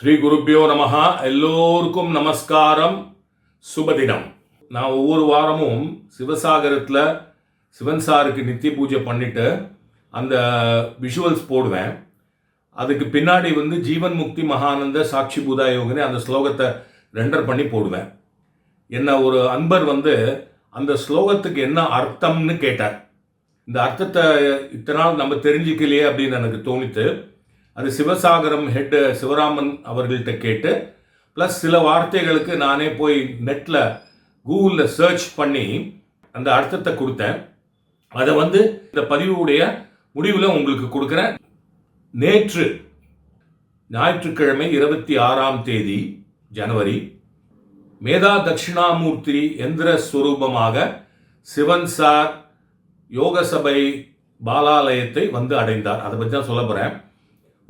ஸ்ரீ குருப்பியோ நமஹா. எல்லோருக்கும் நமஸ்காரம். சுபதினம். நான் ஒவ்வொரு வாரமும் சிவசாகரத்தில் சிவன் சாருக்கு நித்திய பூஜை பண்ணிட்டு அந்த விஷுவல்ஸ் போடுவேன். அதுக்கு பின்னாடி வந்து ஜீவன் முக்தி மகானந்த சாட்சி பூதா யோகினி அந்த ஸ்லோகத்தை ரெண்டர் பண்ணி போடுவேன். என்ன ஒரு அன்பர் வந்து அந்த ஸ்லோகத்துக்கு என்ன அர்த்தம்னு கேட்டார். இந்த அர்த்தத்தை இத்தனை நாள் நம்ம தெரிஞ்சுக்கலையே அப்படின்னு எனக்கு தோணித்து அது சிவசாகரம் ஹெட் சிவராமன் அவர்கள்ட்ட கேட்டு ப்ளஸ் சில வார்த்தைகளுக்கு நானே போய் நெட்டில் கூகுளில் சர்ச் பண்ணி அந்த அர்த்தத்தை கொடுத்தேன். அதை வந்து இந்த பதிவுடைய முடிவில் உங்களுக்கு கொடுக்குறேன். நேற்று ஞாயிற்றுக்கிழமை இருபத்தி ஆறாம் தேதி ஜனவரி மேதா தட்சிணாமூர்த்தி எந்திர ஸ்வரூபமாக சிவன் சார் யோகசபை பாலாலயத்தை வந்து அடைந்தார். அதை பற்றி தான் சொல்ல போகிறேன்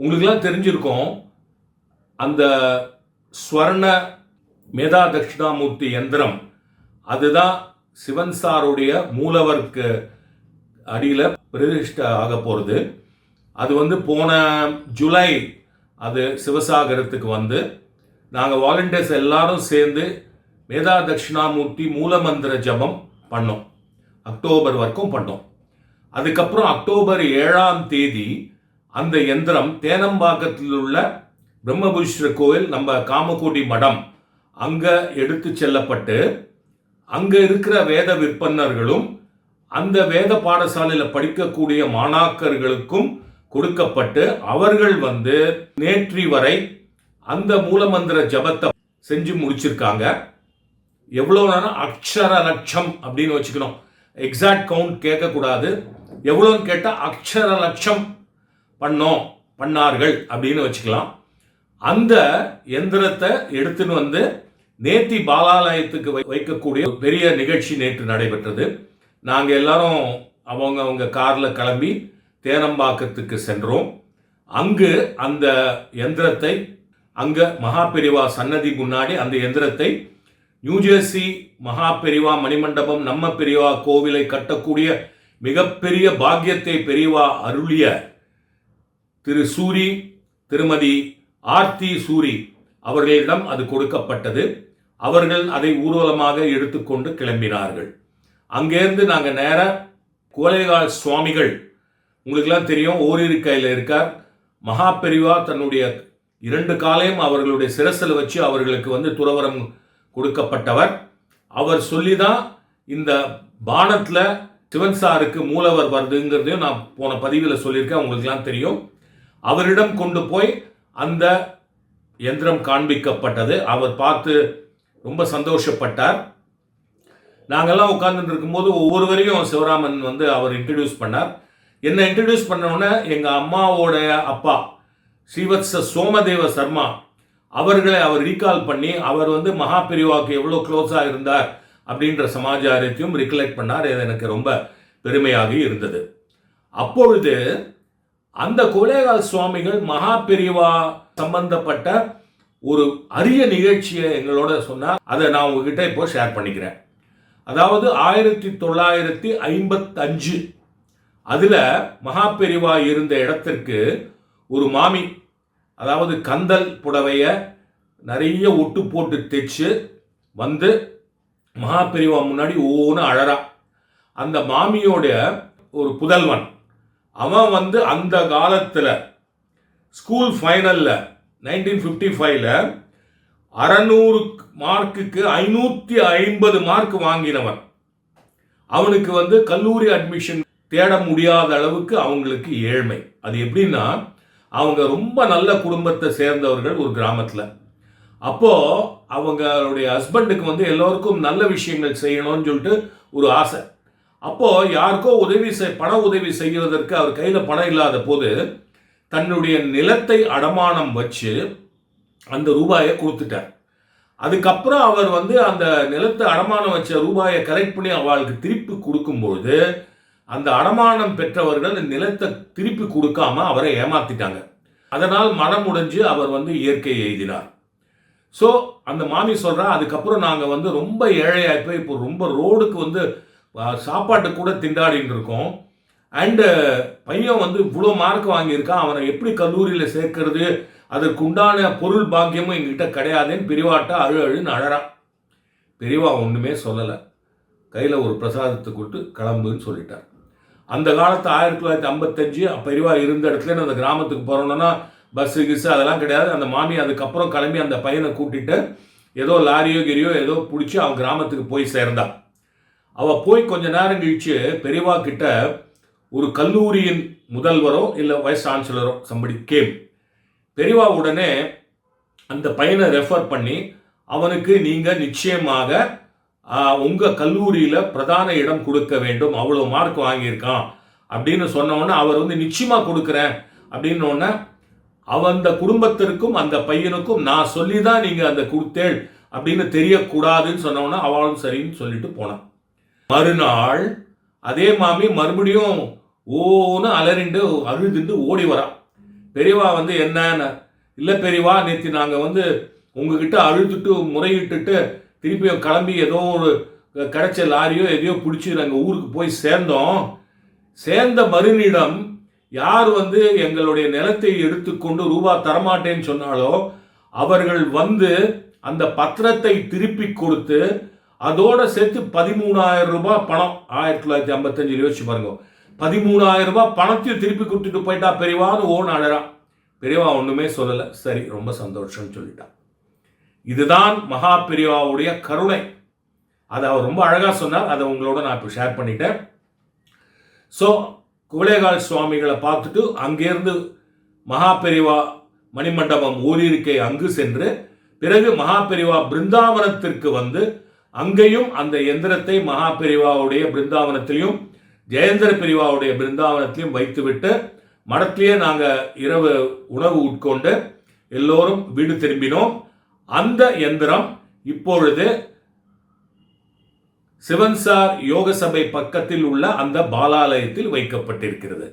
உங்களுக்கெல்லாம் தெரிஞ்சிருக்கும் அந்த ஸ்வர்ண மேதா தட்சிணாமூர்த்தி எந்திரம் அதுதான் சிவன் சாருடைய மூலவருக்கு அடியில் பிரதிஷ்ட ஆக போகிறது அது வந்து போன ஜூலை அது சிவசாகரத்துக்கு வந்து நாங்கள் வாலண்டியர்ஸ் எல்லாரும் சேர்ந்து மேதா தட்சிணாமூர்த்தி மூலமந்திர ஜபம் பண்ணோம். அக்டோபர் வரைக்கும் பண்ணோம். அதுக்கப்புறம் அக்டோபர் ஏழாம் தேதி அந்த எந்திரம் தேனம்பாக்கத்தில் உள்ள பிரம்மபுஷ்ர கோவில் நம்ம காமகோடி மடம். அங்கே எடுத்து செல்லப்பட்டு அங்கே இருக்கிற வேத விற்பனர்களும் அந்த வேத பாடசாலையில் படிக்கக்கூடிய மாணாக்கர்களுக்கும் கொடுக்கப்பட்டு அவர்கள் வந்து நேற்றி வரை அந்த மூலமந்திர ஜபத்தை செஞ்சு முடிச்சிருக்காங்க. எவ்வளோ நேரம்? அக்ஷர லட்சம் அப்படின்னு வச்சுக்கணும். எக்ஸாக்ட் கவுண்ட் கேட்கக்கூடாது. எவ்வளோன்னு கேட்டால் அக்ஷர லட்சம் பண்ணோம் பண்ணார்கள் அப்படின்னு வச்சுக்கலாம். அந்த எந்திரத்தை எடுத்துன்னு வந்து நேத்தி பாலாலயத்துக்கு வை- வைக்கக்கூடிய ஒரு பெரிய நிகழ்ச்சி நேற்று நடைபெற்றது. நாங்கள் எல்லாரும் அவங்க அவங்க காரில் கிளம்பி தேனம்பாக்கத்துக்கு சென்றோம். அங்கு அந்த எந்திரத்தை அங்கே மகாபெரிவா சன்னதி முன்னாடி அந்த எந்திரத்தை நியூஜெர்சி மகாபெரிவா மணிமண்டபம் நம்ம பெரியவா கோவிலை கட்டக்கூடிய மிகப்பெரிய பாக்கியத்தை பெரியவா அருளிய திரு சூரி திருமதி ஆர்த்தி சூரி அவர்களிடம் அது கொடுக்கப்பட்டது. அவர்கள் அதை ஊர்வலமாக எடுத்துக்கொண்டு கிளம்பினார்கள். அங்கேருந்து நாங்கள் நேராக கோலைகால் சுவாமிகள் உங்களுக்கெல்லாம் தெரியும் ஓரிரு கையில் இருக்கார். மகாபெரிவா தன்னுடைய இரண்டு காலையும் அவர்களுடைய சிரசில் வச்சு அவர்களுக்கு வந்து துறவரம் கொடுக்கப்பட்டவர். அவர் சொல்லி தான் இந்த பானத்தில் சிவன் சாருக்கு மூலவர் வருதுங்கிறதையும் நான் போன பதிவில் சொல்லியிருக்கேன் உங்களுக்கெல்லாம் தெரியும். அவரிடம் கொண்டு போய் அந்த எந்திரம் காண்பிக்கப்பட்டது. அவர் பார்த்து ரொம்ப சந்தோஷப்பட்டார். நாங்கள்லாம் உட்கார்ந்துட்டு இருக்கும்போது ஒவ்வொருவரையும் சிவராமன் வந்து அவர் இன்ட்ரடியூஸ் பண்ணார். என்னை இன்ட்ரடியூஸ் பண்ணோன்னே எங்கள் அம்மாவோட அப்பா ஸ்ரீவத்ச சோமதேவ சர்மா அவர்களை அவர் ரீகால் பண்ணி அவர் வந்து மகாபெரிவாக்கு எவ்வளோ க்ளோஸாக இருந்தார் அப்படின்ற சமாச்சாரத்தையும் ரிகலெக்ட் பண்ணார். இது எனக்கு ரொம்ப பெருமையாக இருந்தது. அப்பொழுது அந்த கோலேகால் சுவாமிகள் மகா பிரிவா சம்பந்தப்பட்ட ஒரு அரிய நிகழ்ச்சியை எங்களோட சொன்னால் அதை நான் உங்ககிட்ட இப்போ ஷேர் பண்ணிக்கிறேன். அதாவது ஆயிரத்தி தொள்ளாயிரத்தி ஐம்பத்தஞ்சு அதில் மகா இருந்த இடத்திற்கு ஒரு மாமி அதாவது கந்தல் புடவைய நிறைய ஒட்டு போட்டு தைச்சு வந்து மகா முன்னாடி ஒவ்வொன்று அழறா. அந்த மாமியோட ஒரு புதல்வன் அவன் வந்து அந்த காலத்தில் ஸ்கூல் ஃபைனலில் நைன்டீன் ஃபிஃப்டி ஃபைவ்ல அறநூறு மார்க்குக்கு ஐநூற்றி ஐம்பது மார்க் வாங்கினவன். அவனுக்கு வந்து கல்லூரி அட்மிஷன் தேட முடியாத அளவுக்கு அவங்களுக்கு ஏழ்மை. அது எப்படின்னா அவங்க ரொம்ப நல்ல குடும்பத்தை சேர்ந்தவர்கள் ஒரு கிராமத்தில். அப்போது அவங்களுடைய ஹஸ்பண்டுக்கு வந்து எல்லோருக்கும் நல்ல விஷயங்கள் செய்யணும்னு சொல்லிட்டு ஒரு ஆசை. அப்போ யாருக்கோ உதவி செய் பண உதவி செய்வதற்கு அவர் கையில் பணம் இல்லாத போது தன்னுடைய நிலத்தை அடமானம் வச்சு அந்த ரூபாயை கொடுத்துட்டார். அதுக்கப்புறம் அவர் வந்து அந்த நிலத்தை அடமானம் வச்ச ரூபாயை கலெக்ட் பண்ணி அவளுக்கு திருப்பி கொடுக்கும்பொழுது அந்த அடமானம் பெற்றவர்கள் அந்த நிலத்தை திருப்பி கொடுக்காம அவரை ஏமாத்திட்டாங்க. அதனால் மனம் உடைஞ்சு அவர் வந்து இயற்கை எழுதினார் ஸோ அந்த மாமி சொல்கிறா அதுக்கப்புறம் நாங்கள் வந்து ரொம்ப ஏழையாக போய் இப்போ ரொம்ப ரோடுக்கு வந்து சாப்பாட்டு கூட திண்டாடின்னு இருக்கோம் அண்டு பையன் வந்து இவ்வளோ மார்க் வாங்கியிருக்கான் அவனை எப்படி கல்லூரியில் சேர்க்கறது அதற்குண்டான பொருள் பாக்கியமும் எங்ககிட்ட கிடையாதுன்னு பெரியவாட்ட அழு அழுன்னு அழறான். பெரியவா ஒன்றுமே சொல்லலை. கையில் ஒரு பிரசாதத்தை கொடுத்து கிளம்புன்னு சொல்லிட்டார். அந்த காலத்து ஆயிரத்தி தொள்ளாயிரத்தி ஐம்பத்தஞ்சு பெரியவா இருந்த இடத்துல அந்த கிராமத்துக்கு போகிறோன்னா பஸ்ஸு கிஸ்ஸு அதெல்லாம் கிடையாது. அந்த மாமி அதுக்கப்புறம் கிளம்பி அந்த பையனை கூட்டிட்டு ஏதோ லாரியோ கிரியோ ஏதோ பிடிச்சி அவன் கிராமத்துக்கு போய் சேர்ந்தான். அவள் போய் கொஞ்ச நேரம் கழிச்சு பெரியவா கிட்ட ஒரு கல்லூரியின் முதல்வரோ இல்லை வைஸ் சான்சலரோ சம்படி கேம் பெரியவா உடனே அந்த பையனை ரெஃபர் பண்ணி அவனுக்கு நீங்கள் நிச்சயமாக உங்கள் கல்லூரியில் பிரதான இடம் கொடுக்க வேண்டும். அவ்வளோ மார்க் வாங்கியிருக்கான். அப்படின்னு சொன்னோன்னே அவர் வந்து நிச்சயமாக கொடுக்குறேன். அப்படின்னோடனே அவன் அந்த குடும்பத்திற்கும் அந்த பையனுக்கும் நான் சொல்லி தான் நீங்கள் அந்த கொடுத்தேள். அப்படின்னு தெரியக்கூடாதுன்னு சொன்னோன்னே அவளும் சரின்னு சொல்லிட்டு போனான். மறுநாள் அதே மாமி மறுபடியும் ஓன்னு அலறிண்டு அழுதுண்டு ஓடி வரான் பெரியவா வந்து என்னன்னு இல்லை பெரியவா நேற்று நாங்கள் வந்து உங்ககிட்ட அழுதுட்டு முறையிட்டுட்டு திருப்பியும் கிளம்பி ஏதோ ஒரு கிடைச்ச லாரியோ எதையோ பிடிச்சி நாங்கள் ஊருக்கு போய் சேர்ந்தோம். சேர்ந்த மறுநிடம் யார் வந்து எங்களுடைய நிலத்தை எடுத்துக்கொண்டு ரூபா தரமாட்டேன்னு சொன்னாலோ அவர்கள் வந்து அந்த பத்திரத்தை திருப்பி கொடுத்து அதோட சேர்த்து பதிமூணாயிரம் ரூபாய் பணம். ஆயிரத்தி தொள்ளாயிரத்தி ஐம்பத்தஞ்சில் யோசிச்சு பாருங்க. பதிமூணாயிரம் ரூபாய் பணத்தையும் திருப்பி கொடுத்துட்டு போயிட்டா பெரியவான்னு ஓன் அழறான் பெரியவா ஒன்றுமே சொல்லலை. சரி ரொம்ப சந்தோஷம்னு சொல்லிட்டான் இதுதான் மகா பெரியவாவுடைய கருணை. அதை அவர் ரொம்ப அழகாக சொன்னார். அதை உங்களோட நான் இப்போ ஷேர் பண்ணிட்டேன். ஸோ குவளேகால் சுவாமிகளை பார்த்துட்டு அங்கேருந்து மகா பெரிவா மணிமண்டபம் ஊரிருக்கை அங்கு சென்று பிறகு மகா பெரிவா பிருந்தாவனத்திற்கு வந்து அங்கேயும் அந்த எந்திரத்தை மகா பிரிவாவுடைய பிருந்தாவனத்திலையும் ஜெயேந்திர பிரிவாவுடைய பிருந்தாவனத்திலையும் வைத்துவிட்டு மடத்திலேயே நாங்கள் இரவு உணவு உட்கொண்டு எல்லோரும் வீடு திரும்பினோம். அந்த எந்திரம் இப்பொழுது சிவன்சார் யோக சபை பக்கத்தில் உள்ள அந்த பாலாலயத்தில் வைக்கப்பட்டிருக்கிறது.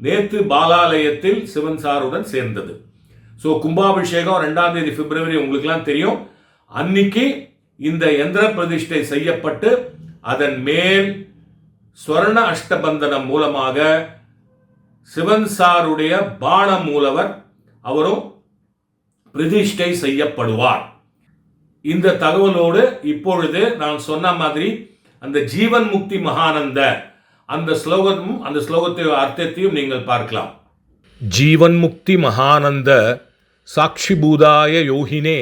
நேற்று பாலாலயத்தில் சிவன்சாருடன் சேர்ந்தது. ஸோ கும்பாபிஷேகம் ரெண்டாம் தேதி பிப்ரவரி உங்களுக்குலாம் தெரியும். அன்னைக்கு இந்த எந்திர பிரதிஷ்டை செய்யப்பட்டு அதன் மேல் ஸ்வர்ண அஷ்டபந்தனம் மூலமாக சிவன் சாருடைய பான மூலவர் அவரும் பிரதிஷ்டை செய்யப்படுவார். இந்த தகவலோடு இப்பொழுது நான் சொன்ன மாதிரி அந்த ஜீவன் முக்தி மகானந்த அந்த ஸ்லோகமும் அந்த ஸ்லோகத்தை அர்த்தத்தையும் நீங்கள் பார்க்கலாம். ஜீவன் முக்தி மகானந்த சாட்சிபூதாய யோகினே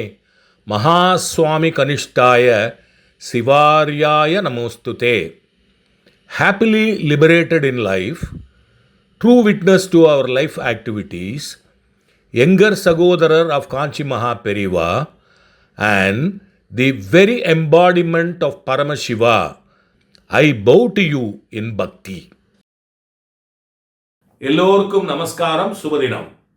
மகாஸ்வாமி கனிஷ்டாய சிவாரியாய நமோஸ்துதே happily liberated in life true witness to our life activities எங்கர் சகோதரர் of Kanchi Maha Periva and the very embodiment of Paramashiva I bow to you இன் பக்தி எல்லோருக்கும் நமஸ்காரம் சுபதினம்